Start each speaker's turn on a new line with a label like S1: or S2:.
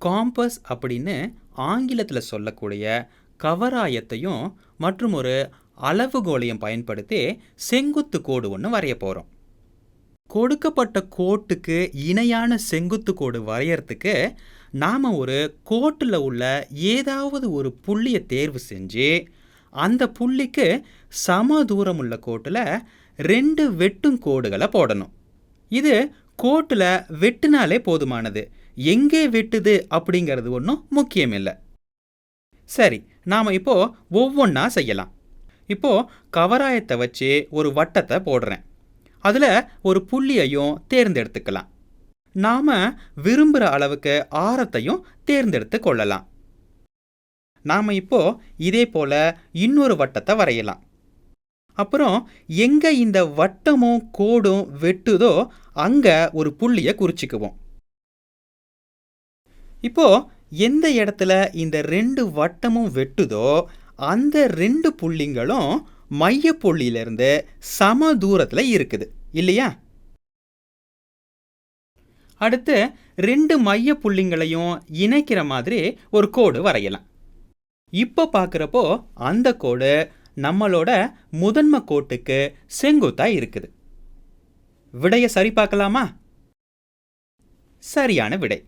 S1: Compass அப்படின்னு ஆங்கிலத்தில் சொல்லக்கூடிய கவராயத்தையும் மற்றும் ஒரு அளவுகோலையும் பயன்படுத்தி செங்குத்து கோடு ஒன்று வரைய போகிறோம் கொடுக்கப்பட்ட கோட்டுக்கு இணையான செங்குத்து கோடு வரையறதுக்கு நாம் ஒரு கோட்டில் உள்ள ஏதாவது ஒரு புள்ளியை தேர்வு செஞ்சு அந்த புள்ளிக்கு சம தூரம் உள்ள கோட்டில் ரெண்டு வெட்டும் கோடுகளை போடணும். இது கோட்டில் வெட்டினாலே போதுமானது. எங்கே வெட்டுது அப்படிங்கிறது ஒன்றும் முக்கியம் இல்லை சரி நாம் இப்போ ஒவ்வொன்றா செய்யலாம். இப்போ கவராயத்தை வச்சு ஒரு வட்டத்தை போடுறேன். அதில் ஒரு புள்ளியையும் தேர்ந்தெடுத்துக்கலாம். நாம் விரும்புகிற அளவுக்கு ஆரத்தையும் தேர்ந்தெடுத்து கொள்ளலாம். நாம் இப்போ இதே போல் இன்னொரு வட்டத்தை வரையலாம். அப்புறம் எங்கே இந்த வட்டமும் கோடும் வெட்டுதோ அங்கே ஒரு புள்ளியை குறிச்சிக்குவோம். இப்போ எந்த இடத்துல இந்த ரெண்டு வட்டமும் வெட்டுதோ அந்த ரெண்டு புள்ளிங்களும் மைய புள்ளியிலிருந்து சம தூரத்தில் இருக்குது. இல்லையா? அடுத்து ரெண்டு மைய புள்ளிங்களையும் இணைக்கிற மாதிரி ஒரு கோடு வரையலாம். இப்போ பார்க்குறப்போ அந்த கோடு நம்மளோட முதன்மை கோட்டுக்கு செங்குத்தா இருக்குது. விடையை சரி பார்க்கலாமா சரியான விடை.